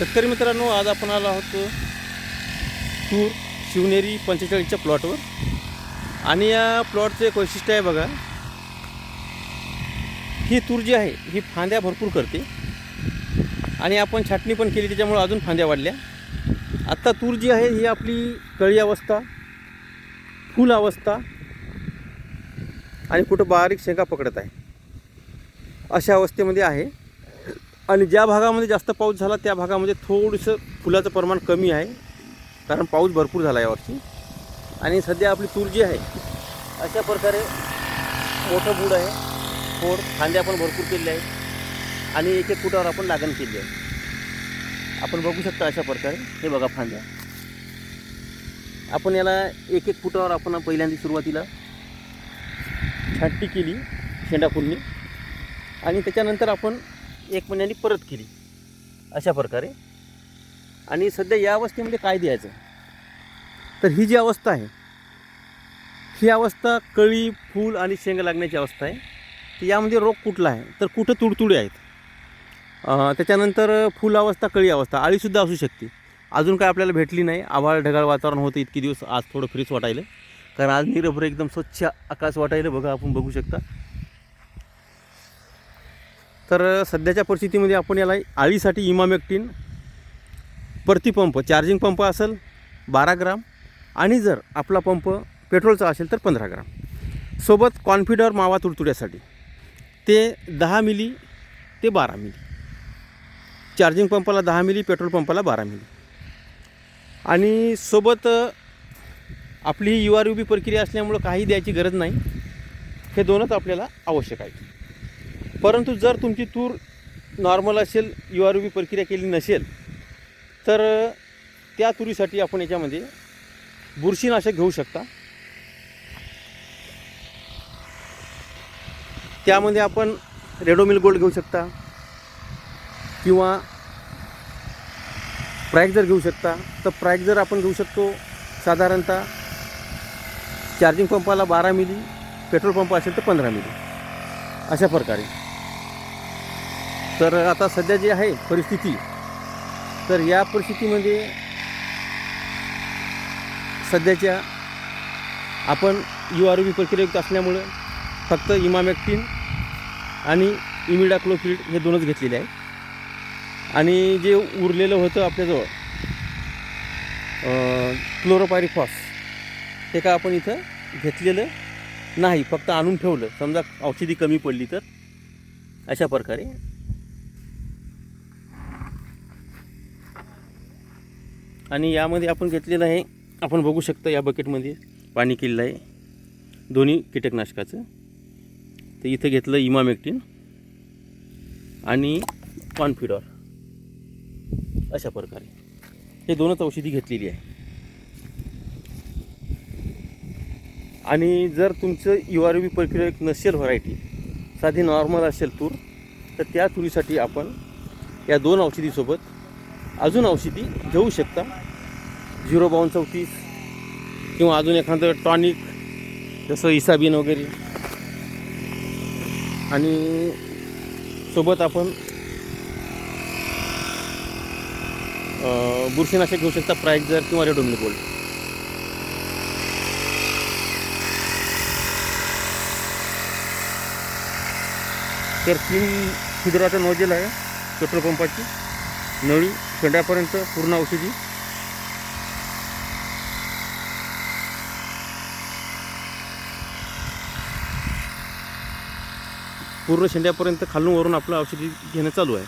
शेतकरी मित्रांनो आज आपण आलो आहोत तूर शिवनेरी पंचेचाळीसच्या प्लॉटवर आणि या प्लॉटचं एक वैशिष्ट्य आहे बघा. ही तूर जी आहे ही फांद्या भरपूर करते. आणि आपण छाटणी पण केली त्याच्यामुळे अजून फांद्या वाढल्या. आत्ता तूर जी आहे ही आपली कळी अवस्था फुल अवस्था आणि कुठं बारीक शेंगा पकडत आहे. अशा अवस्थेमध्ये आहे. आणि ज्या भागामध्ये जास्त पाऊस झाला त्या भागामध्ये थोडंसं फुलाचं प्रमाण कमी आहे. कारण पाऊस भरपूर झाला यावर्षी. आणि सध्या आपली तूर जी आहे अशा प्रकारे मोठं बूड आहे. फोड फांद्या पण भरपूर केलेल्या आहेत. आणि एक एक फुटावर आपण लागण केली आहे. आपण बघू शकता अशा प्रकारे. हे बघा फांद्या. आपण याला एक एक फुटावर आपण पहिल्यांदा सुरुवातीला छाटणी केली शेंडा फुलणी. आणि त्याच्यानंतर आपण एक महिन्याने परत केली. अशा प्रकारे. आणि सध्या या अवस्थेमध्ये काय द्यायचं? तर ही जी अवस्था आहे ही अवस्था कळी फूल आणि शेंग लागण्याची अवस्था आहे. तर यामध्ये रोग कुठला आहे? तर कुठं तुडतुडे आहेत? त्याच्यानंतर फुल अवस्था कळी अवस्था आळीसुद्धा असू शकते. अजून काय आपल्याला भेटली नाही. आभाळ ढगाळ वातावरण होतं इतके दिवस आज थोडं फ्रीच वाटायलं. कारण आज निरभर एकदम स्वच्छ आकाश वाटायलं. बघा आपण बघू शकता. तर सध्याच्या परिस्थितीमध्ये आपण याला आळीसाठी इमामेक्टिन प्रतिपंप चार्जिंग पंप असेल बारा ग्राम आणि जर आपला पंप पेट्रोलचा असेल तर पंधरा ग्राम. सोबत कॉन्फिडर मावा तुडतुड्यासाठी ते दहा मिली ते बारा मिली. चार्जिंग पंपाला दहा मिली पेट्रोल पंपाला बारा मिली. आणि सोबत आपली आपली यू आर यू बी प्रक्रिया असल्यामुळं काही द्यायची गरज नाही. हे दोनच आपल्याला आवश्यक आहे परंतु जर तुमची तूर नॉर्मल असेल यू आर बी प्रक्रिया केली नसेल तर त्या तुरीसाठी आपण याच्यामध्ये बुरशीनाशक घेऊ शकता. त्यामध्ये आपण रेडोमिल गोल्ड घेऊ शकता किंवा प्राईक जर घेऊ शकता. तर प्राईक जर आपण घेऊ शकतो साधारणतः चार्जिंग पंपाला बारा मिली पेट्रोल पंप असेल तर पंधरा मिली अशा प्रकारे. तर आता सध्या जी आहे परिस्थिती तर या परिस्थितीमध्ये सध्याच्या आपण यू आर बी प्रक्रियायुक्त असल्यामुळं फक्त इमामॅक्टिन आणि इमिडाक्लोफिड हे दोनच घेतलेले आहे आणि जे उरलेलं होतं आपल्याजवळ क्लोरोपायरिफॉस हे का आपण इथं घेतलेलं नाही फक्त आणून ठेवलं. समजा औषधी कमी पडली तर अशा प्रकारे आणि यामध्ये आपण घेतलेलं आहे आपण बघू शकता या बकेटमध्ये पाणी केलेलं आहे. दोन्ही कीटकनाशकाचं. तर इथं घेतलं इमामेक्टिन आणि कॉन्फिडॉर अशा प्रकारे. हे दोनच औषधी घेतलेली आहे. आणि जर तुमचं यू आर बी प्रक्रिया एक नसेल व्हरायटी साधी नॉर्मल असेल तूर तर त्या तुरीसाठी आपण या दोन औषधीसोबत अजून औषधी घेऊ शकता. झिरो बावन्न चौतीस किंवा अजून एखादं टॉनिक जसं इसाबीन वगैरे. आणि सोबत आपण बुरशीनाशक घेऊ शकता प्रायझर किंवा रेडोमिल गोल्ड तर तीन छिद्राचं नोजेल आहे पेट्रोल पंपाची नळी शेंड्यापर्यंत पूर्ण औषधी. पूर्ण शेंड्यापर्यंत खालून वरून आपलं औषधी घेणं चालू आहे.